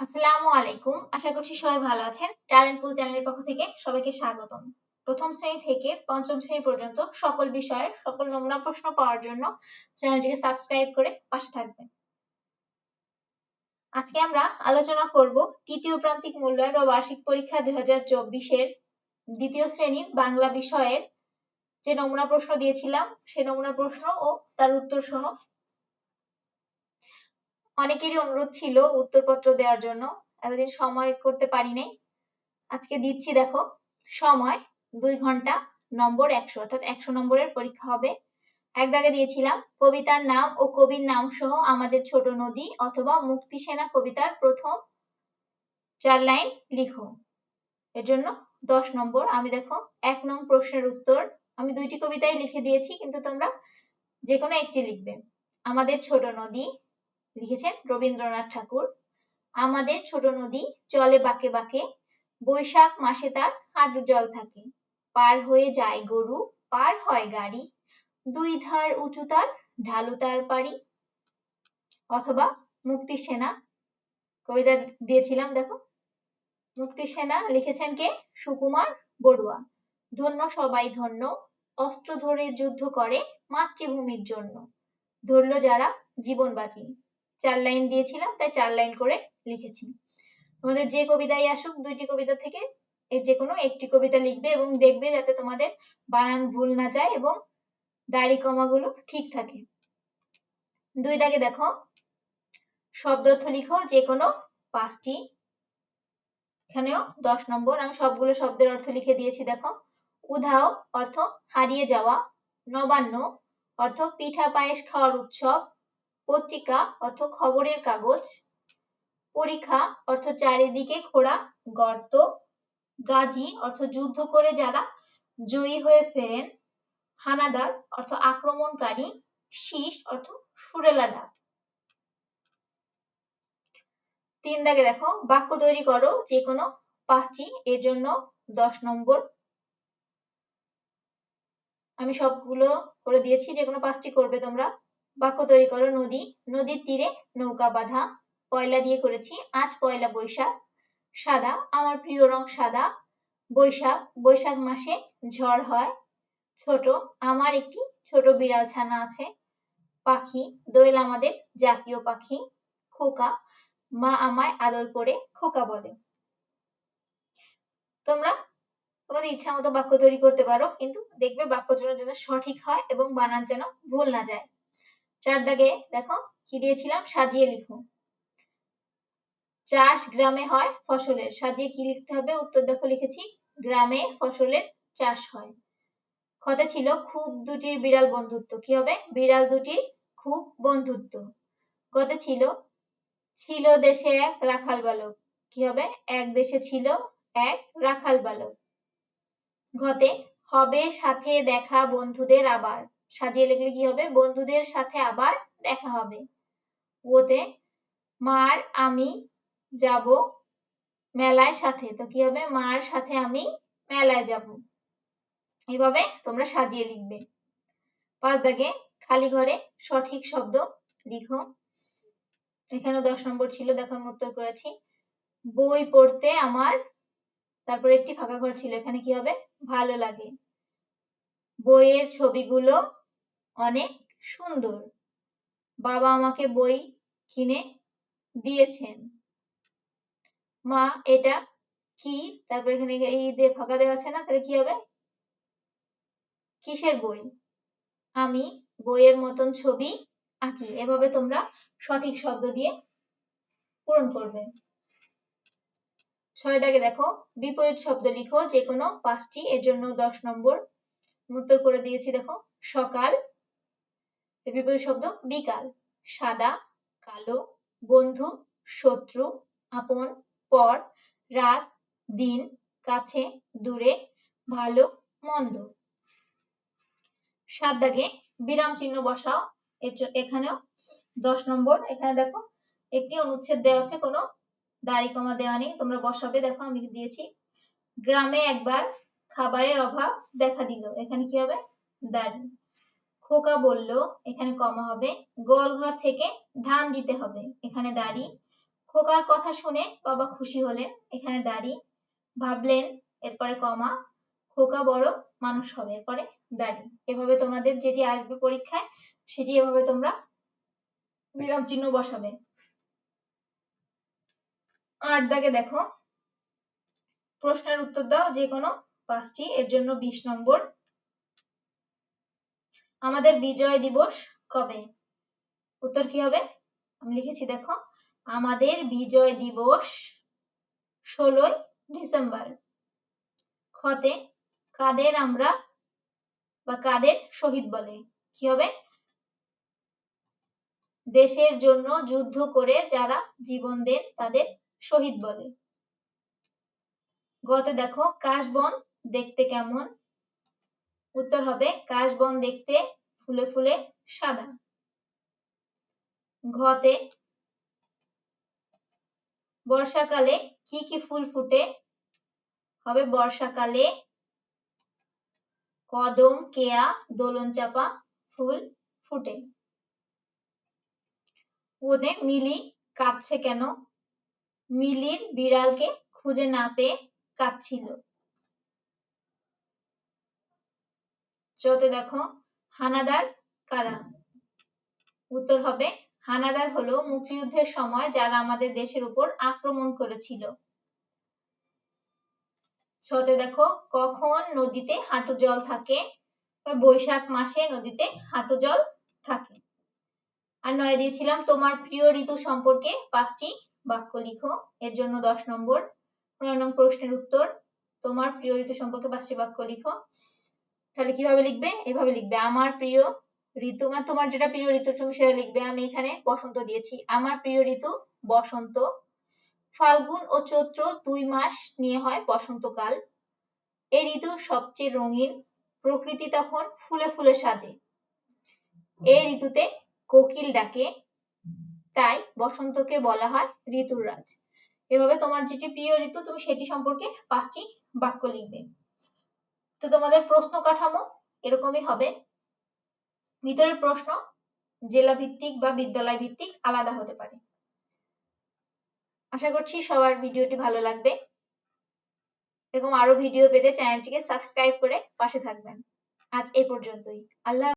আসসালামু আলাইকুম। আশা করছি সবাই ভালো আছেন। ট্যালেন্ট পুল চ্যানেলের পক্ষ থেকে সবাইকে স্বাগতম। প্রথম শ্রেণি থেকে পঞ্চম শ্রেণি পর্যন্ত সকল বিষয়ের সকল নমুনা প্রশ্ন পাওয়ার জন্য চ্যানেলটিকে সাবস্ক্রাইব করে পাশে থাকবেন। আজকে আমরা আলোচনা করব তৃতীয় প্রান্তিক মূল্যায়ন বা বার্ষিক পরীক্ষা দুই হাজার চব্বিশের দ্বিতীয় শ্রেণির বাংলা বিষয়ের যে নমুনা প্রশ্ন দিয়েছিলাম, সে নমুনা প্রশ্ন ও তার উত্তর সহ অনেকেরই অনুরোধ ছিল উত্তরপত্র দেওয়ার জন্য। এতদিন সময় করতে পারি নাই। আজকে দিচ্ছি দেখো, সময় দুই ঘণ্টা নম্বর একশো, অর্থাৎ একশো নম্বরের পরীক্ষা হবে। এক দাগে দিয়েছিলাম, কবিতার নাম ও কবির নাম সহ আমাদের ছোট নদী অথবা মুক্তি সেনা কবিতার প্রথম চার লাইন লিখো। এর জন্য দশ নম্বর, আমি দেখো এক নং প্রশ্নের উত্তর, আমি দুইটি কবিতাই লিখে দিয়েছি, কিন্তু তোমরা যে কোনো একটি লিখবে। আমাদের ছোট নদী লিখেছেন রবীন্দ্রনাথ ঠাকুর। আমাদের ছোট নদী চলে বাঁকে বাঁকে, বৈশাখ মাসে তার হাঁটু জল থাকে। পার হয়ে যায় গরু, পার হয় গাড়ি। দুই ধার উঁচু তার, ঢালু তার পারি অথবা মুক্তি সেনা, কবিতা দিয়েছিলাম, দেখো। মুক্তি সেনা লিখেছেন কে? সুকুমার বড়ুয়া। ধন্য সবাই ধন্য, অস্ত্র ধরে যুদ্ধ করে মাতৃভূমির জন্য। ধরল যারা জীবন বাঁচি। চার লাইন দিয়েছিলাম, তাই চার লাইন করে লিখেছি। তোমাদের যে কবিতাই আসুক, দুইটি কবিতা থেকে এর যে কোনো একটি কবিতা লিখবে এবং দেখবে যাতে তোমাদের বানান ভুল না যায় এবং দাড়ি কমাগুলো ঠিক থাকে। দুই দাগে দেখো শব্দার্থ লিখো যে কোনো পাঁচটি। এখানেও দশ নম্বর, আমি সবগুলো শব্দের অর্থ লিখে দিয়েছি, দেখো। উধাও অর্থ হারিয়ে যাওয়া, নবান্ন অর্থ পিঠা পায়েস খাওয়ার উৎসব পত্রিকা অর্থ খবরের কাগজ, পরীক্ষা অর্থ চারিদিকে খোঁড়া গর্ত, গাজী অর্থ যুদ্ধ করে যারা জয়ী হয়ে ফেরেন, হানাদার অর্থ আক্রমণকারী, শীষ অর্থ সুরেলা ডাক তিন দাগে দেখো, বাক্য তৈরি করো যে কোনো পাঁচটি, এর জন্য দশ নম্বর। আমি সবগুলো করে দিয়েছি যে কোনো পাঁচটি করবে তোমরা। বাক্য তৈরি করো, নদী। নদীর তীরে নৌকা বাঁধা। পয়লা দিয়ে করেছি। আজ পয়লা বৈশাখ। সাদা, আমার প্রিয় রং সাদা। বৈশাখ বৈশাখ মাসে ঝড় হয়। ছোট, আমার একটি ছোট বিড়াল ছানা আছে। পাখি, দোয়েল আমাদের জাতীয় পাখি। খোকা, মা আমায় আদর করে খোকা বলে। তোমরা তোমাদের ইচ্ছা মতো বাক্য তৈরি করতে পারো, কিন্তু দেখবে বাক্য যেন সঠিক হয় এবং বানান যেন ভুল না যায়। চার দাগে দেখো কি দিয়েছিলাম? সাজিয়ে লিখো। চাষ গ্রামে হয় ফসলের। সাজিয়ে কি লিখতে হবে? উত্তর দেখো, লিখেছি গ্রামে ফসলের চাষ হয়। খতে ছিল খুব দুটির বিড়াল বন্ধুত্ব। কি হবে? বিড়াল দুটির খুব বন্ধুত্ব। গতে ছিল ছিল দেশে এক রাখাল বালক। কি হবে? এক দেশে ছিল এক রাখাল বালক। ঘতে হবে সাথে দেখা বন্ধুদের আবার। সাজিয়ে লিখলে কি হবে? বন্ধুদের সাথে আবার দেখা হবে। ওতে মার আমি যাব মেলায় সাথে। তো কি হবে? মার সাথে আমি মেলায় যাব। এভাবে তোমরা সাজিয়ে লিখবে। পাঁচ দাগে খালি ঘরে সঠিক শব্দ লিখো। এখানে দশ নম্বর ছিল, দেখো আমি উত্তর করেছি। বই পড়তে আমার তারপর একটি ফাঁকা ঘর ছিল। এখানে কি হবে? ভালো লাগে। বইয়ের ছবিগুলো অনেক সুন্দর। বাবা আমাকে বই কিনে দিয়েছেন। মা, এটা কি? তারপর এখানে এই দিয়ে ফাঁকা দেওয়া আছে না, তাহলে কি হবে? কিসের বই? আমি বইয়ের মতন ছবি আঁকি। এভাবে তোমরা সঠিক শব্দ দিয়ে পূরণ করবে। ছয় দাগে দেখো। বিপরীত শব্দ লিখো যে কোনো পাঁচটি। এর জন্য দশ নম্বর উত্তর করে দিয়েছি, দেখো। সকাল বিপরীত শব্দ বিকাল। সাদা, কালো, বন্ধু, শত্রু, আপন, পর, রাত, দিন, কাছে, দূরে, ভালো, মন্দ। সাত দাগে বিরাম চিহ্ন বসাও। এখানেও দশ নম্বর। এখানে দেখো, একটি অনুচ্ছেদ দেওয়া আছে, কোনো দাড়ি কমা দেওয়া নেই। তোমরা বসাবে। দেখো, আমি দিয়েছি। গ্রামে একবার খাবারের অভাব দেখা দিল। এখানে কি হবে? দাড়ি। খোকা বলল, এখানে কমা হবে। গোয়াল ঘর থেকে ধান দিতে হবে। এখানে দাড়ি। খোকার কথা শুনে বাবা খুশি হলেন। এখানে দাড়ি। ভাবলেন, এরপরে কমা। খোকা বড় মানুষ হবে, এরপরে দাড়ি। এভাবে তোমাদের যেটি আসবে পরীক্ষায়, সেটি এভাবে তোমরা বিরাম চিহ্ন বসাবে। আট দাগে দেখো, প্রশ্নের উত্তর দাও যে কোনো পাঁচটি। এর জন্য বিশ নম্বর আমাদের বিজয় দিবস কবে? উত্তর কি হবে? আমি লিখেছি, দেখো, আমাদের বিজয় দিবস ষোলোই ডিসেম্বর। খতে কাদের আমরা বা কাদের শহীদ বলে? কি হবে? দেশের জন্য যুদ্ধ করে যারা জীবন দেন তাদের শহীদ বলে। গতে দেখো, কাশবন দেখতে কেমন? উত্তর হবে কাশবন দেখতে ফুলে ফুলে সাদা। ঘতে বর্ষাকালে কি কি ফুল ফুটে? হবে বর্ষাকালে কদম, কেয়া দোলন চাপা ফুল ফুটে। ওদে মিলি কাঁদছে কেন? মিলির বিড়ালকে খুঁজে না পেয়ে কাঁদছিল চতে দেখো, হানাদার কারা? উত্তর হবে, হানাদার হলো মুক্তিযুদ্ধের সময় যারা আমাদের দেশের উপর আক্রমণ করেছিল। ছতে দেখো, কখন নদীতে হাঁটু জল থাকে বৈশাখ মাসে নদীতে হাঁটু জল থাকে? আর নয় দিয়েছিলাম, তোমার প্রিয় ঋতু সম্পর্কে পাঁচটি বাক্য লিখো। এর জন্য দশ নম্বর, নয় নং প্রশ্নের উত্তর, তোমার প্রিয় ঋতু সম্পর্কে পাঁচটি বাক্য লিখো। তাহলে কীভাবে লিখবে? এভাবে লিখবে, আমার প্রিয় ঋতু মানে তোমার যেটা প্রিয় ঋতু, তুমি সেটা লিখবে। আমি এখানে বসন্ত দিয়েছি। আমার প্রিয় ঋতু, বসন্ত। ফাল্গুন ও চৈত্র দুই মাস নিয়ে হয় বসন্তকাল। এই ঋতু সবচেয়ে রঙিন, প্রকৃতি তখন ফুলে ফুলে সাজে। এই ঋতুতে কোকিল ডাকে, তাই বসন্তকে বলা হয় ঋতুর রাজ এভাবে তোমার যেটি প্রিয় ঋতু, তুমি সেটি সম্পর্কে পাঁচটি বাক্য লিখবে। তো তোমাদের প্রশ্ন কাঠামো এরকমই হবে। ভিতরের প্রশ্ন জেলা ভিত্তিক বা বিদ্যালয় ভিত্তিক আলাদা হতে পারে। আশা করছি সবার ভিডিওটি ভালো লাগবে এরকম আরও ভিডিও পেতে চ্যানেলটিকে সাবস্ক্রাইব করে পাশে থাকবেন। আজ এ পর্যন্তই। আল্লাহ